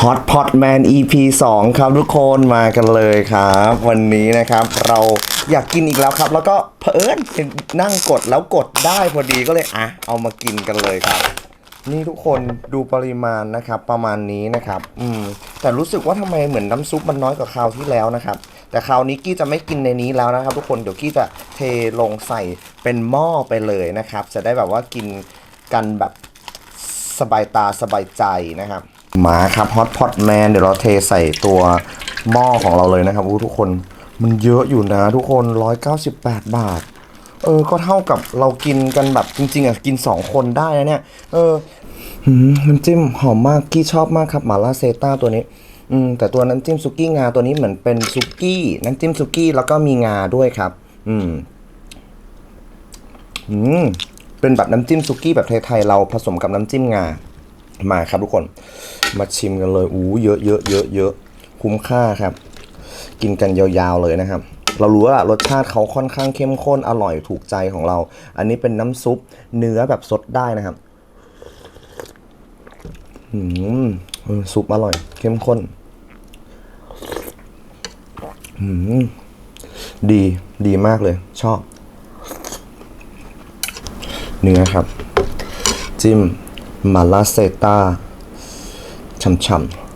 Hot Pot Man EP 2 ครับทุกคนมากันเลยครับ วันนี้นะครับเราอยากกินอีกแล้วครับ แล้วก็เผอิญเห็นนั่งกดแล้วกดได้พอดีก็เลยอะเอามากินกันเลยครับ นี่ทุกคนดูปริมาณนะครับประมาณนี้นะครับ อืมแต่รู้สึกว่าทำไมเหมือนน้ำซุปมันน้อยกว่าคราวที่แล้วนะครับ แต่คราวนี้กี้จะไม่กินในนี้แล้วนะครับ ทุกคนเดี๋ยวกี้จะเทลงใส่เป็นหม้อไปเลยนะครับ จะได้แบบว่ากินกันแบบสบายตาสบายใจนะครับ หมาครับฮอตพอตแมนเดี๋ยวเราเทใส่ตัวหม้อของเราเลยนะครับอู้ทุกคนมันเยอะอยู่นะทุกคน 198 บาท เออ ก็เท่ากับเรากินกันแบบจริง ๆอะกิน 2 คนได้นะเนี่ย เออหืมน้ำจิ้มหอมมากกี้ชอบมากครับหมาล่าเซต้าตัวนี้ อืม แต่ตัวน้ำจิ้มซุกี้งาตัวนี้เหมือนเป็นซุกี้น้ำจิ้มซุกี้แล้วก็มีงาด้วยครับ อืม อืม เป็นแบบน้ำจิ้มซุกี้แบบไทยๆเราผสมกับน้ำจิ้มงา มาครับทุกคนมาชิมกันเลยอู้เยอะเยอะเยอะเยอะคุ้มค่าครับ กินกันยาวๆเลยนะครับ เรารู้ว่ารสชาติเขาค่อนข้างเข้มข้นอร่อยถูกใจของเรา อันนี้เป็นน้ำซุปเนื้อแบบสดได้นะครับอืมซุปอร่อย เข้มข้นอืมดีดีมากเลย ชอบ เนื้อครับ จิ้ม มาลาเซต้าช่ำๆ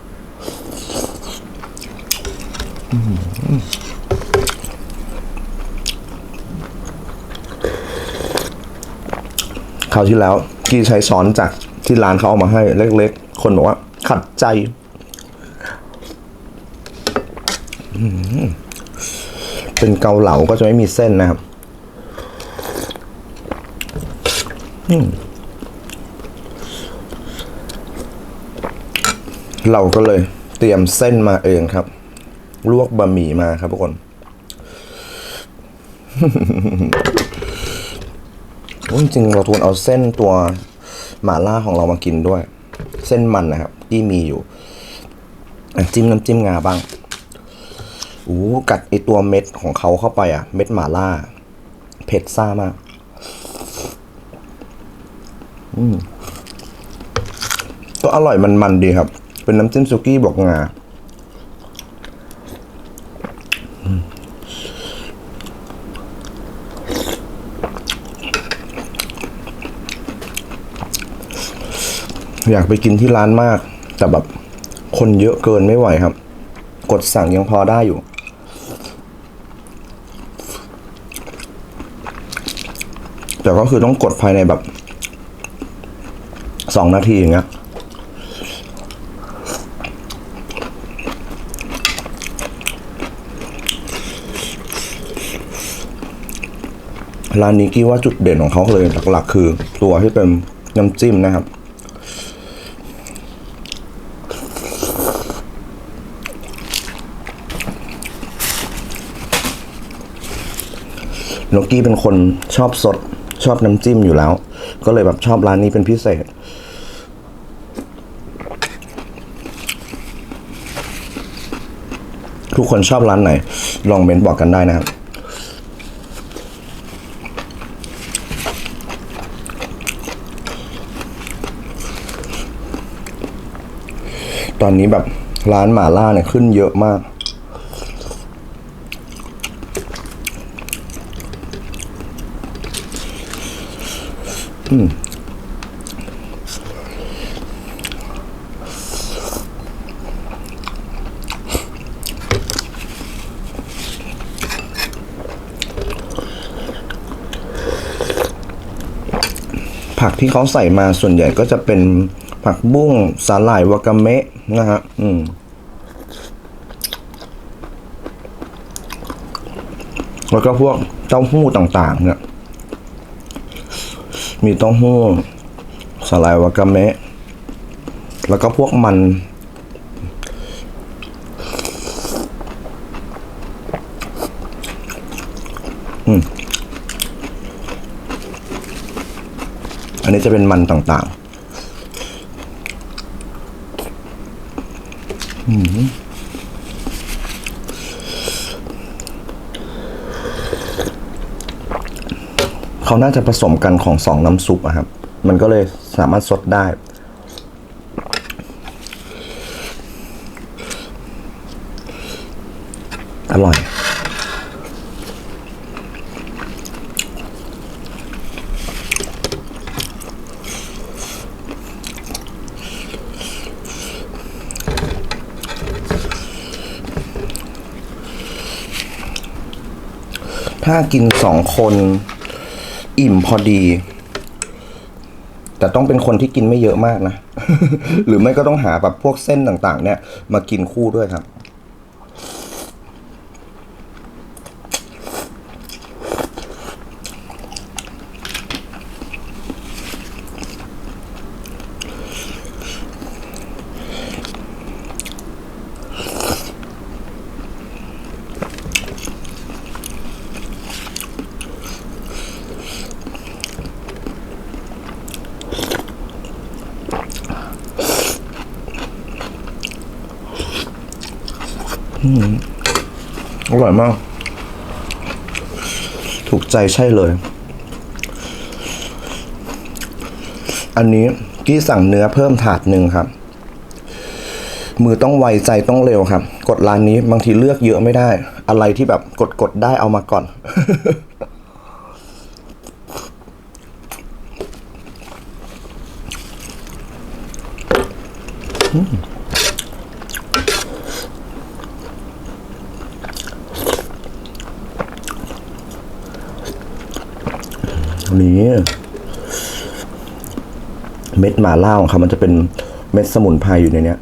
คราวที่แล้วกีใช้ช้อนจากที่ร้านเขาเอามาให้เล็กๆ คนบอกว่า ขัดใจ เป็นเกาเหลาก็จะไม่มีเส้นนะครับ เราก็เลยเตรียมเส้นมาเองครับ ลวกบะหมี่มาครับทุกคนจริงเราควรเอาเส้นตัวหม่าล่าของเรามากินด้วย เส้นมันนะครับ ที่มีอยู่จิ้มน้ำจิ้มงาบ้างอู้กัดไอตัวเม็ดของเขาเข้าไปอะ เม็ดหม่าล่า เผ็ดซ่ามากก็อร่อยมันๆดีครับ เป็นน้ำจิ้มซุกี้บอกงาอยากไปกินที่ร้านมาก แต่แบบคนเยอะเกินไม่ไหวครับ กดสั่งยังพอได้อยู่ แต่ก็คือต้องกดภายในแบบสองนาทีอย่างเงี้ย ร้านนี้กี้ว่าจุดเด่นของเขาเลยหลักๆ คือ ตัวที่เป็นน้ำจิ้มนะครับ นกกี้เป็นคนชอบสดชอบน้ำจิ้มอยู่แล้ว ก็เลยแบบชอบร้านนี้เป็นพิเศษทุกคนชอบร้านไหน ลองเมนบอกกันได้นะครับ ตอนนี้แบบร้านหมาล่าเนี่ยขึ้นเยอะมากผักที่เขาใส่มาส่วนใหญ่ก็จะเป็น ผักบุ้งสาหร่ายวากาเมะนะฮะอืมแล้วก็พวกเต้าหู้ต่างๆ เนี่ย มีเต้าหู้สาหร่ายวากาเมะ แล้วก็พวกมัน อันนี้จะเป็นมันต่างๆอืม เขาน่าจะผสมกันของสองน้ำซุปอะครับ มันก็เลยสามารถสดได้ ถ้ากินสองคนอิ่มพอดี แต่ต้องเป็นคนที่กินไม่เยอะมากนะ หรือไม่ก็ต้องหาแบบพวกเส้นต่างๆ เนี่ย มากินคู่ด้วยครับ ร่อยมาก ถูกใจใช่เลย อันนี้กี้สั่งเนื้อเพิ่มถาดหนึ่งครับ มือต้องไวใจต้องเร็วครับ กดร้านนี้บางทีเลือกเยอะไม่ได้ อะไรที่แบบกดกดได้เอามาก่อน นี่เม็ดหมาล่าของเขามันจะเป็นเม็ดสมุนไพรอยู่ในเนี้ย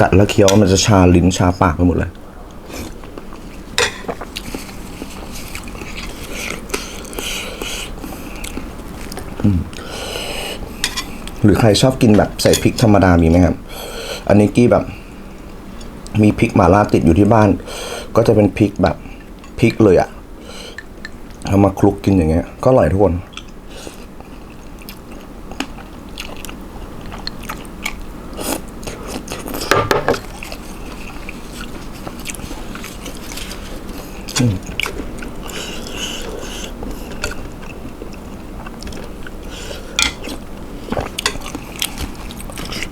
กัดแล้วเคี้ยวมันจะชาลิ้นชาปากไปหมดเลย หรือใครชอบกินแบบใส่พริกธรรมดามีไหมครับ อันนี้กี้แบบ มีพริกหม่าล่าติดอยู่ที่บ้าน ก็จะเป็นพริกแบบพริกเลยอะเอามาคลุกกินอย่างเงี้ย ก็อร่อยทุกคน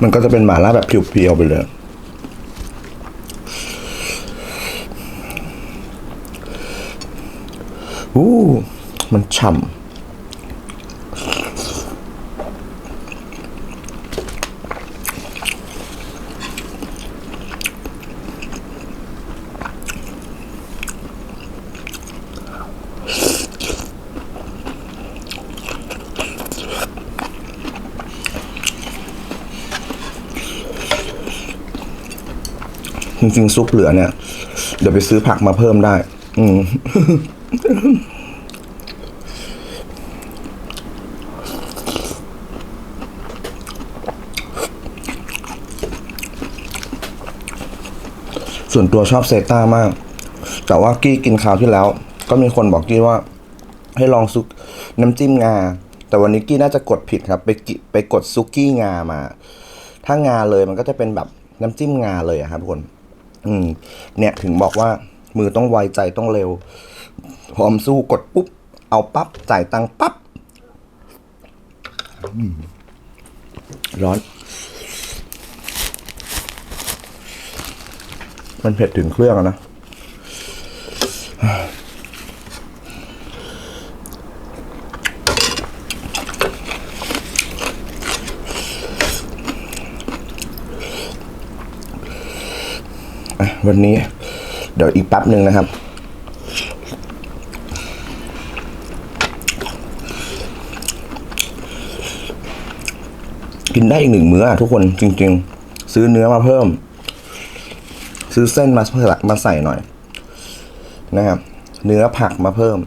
มันก็จะเป็นหมาล่าแบบเพียวๆไปเลย อู้ มันฉ่ำจริงๆซุปเหลือเนี่ย เดี๋ยวไปซื้อผักมาเพิ่มได้ อืม ส่วนตัวชอบเซต้ามาก แต่ว่ากี้กินคราวที่แล้ว ก็มีคนบอกกี้ว่า ให้ลองซุกน้ำจิ้มงา แต่วันนี้กี้น่าจะกดผิดครับ ไปกิไปกดซุกี้งามา ถ้างาเลยมันก็จะเป็นแบบน้ำจิ้มงาเลยครับทุกคน อืม เนี่ยถึงบอกว่ามือต้องไวใจต้องเร็ว พร้อมสู้กดปุ๊บ เอาปั๊บจ่ายตังค์ปั๊บร้อน มันเผ็ดถึงเครื่องนะวันนี้เดี๋ยวอีกแป๊บหนึ่งนะครับ กินได้อีกหนึ่งมื้อทุกคนจริง ๆ ซื้อเนื้อมาเพิ่ม ซื้อเส้นมาเพิ่มมาใส่หน่อย นะครับ เนื้อผักมาเพิ่ม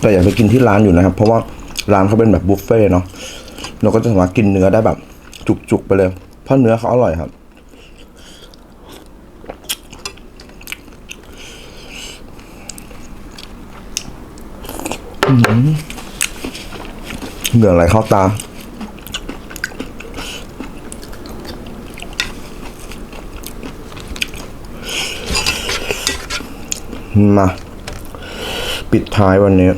แต่อย่าไปกินที่ร้านอยู่นะครับ เพราะว่าร้านเขาเป็นแบบบุฟเฟ่เนาะเราก็จะสามารถกินเนื้อได้แบบ จุกๆไปเลย เพราะเนื้อเขาอร่อยครับ เหงื่อไหลเข้าตามา ปิดท้ายวันนี้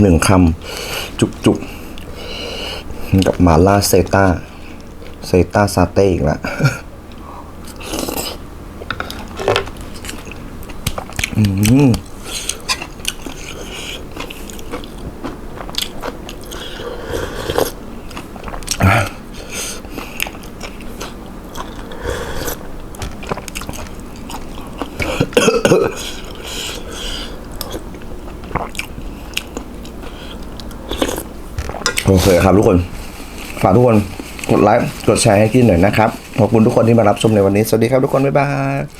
หนึ่งคำจุกๆกับหมาล่าเซต้า เซต้าซาเต้อีกล้วโอ เคครับทุกคนฝากทุกคนกดไลค์กดแชร์ให้กินหน่อยนะครับ ขอบคุณทุกคนที่มารับชมในวันนี้ สวัสดีครับทุกคน บ๊ายบาย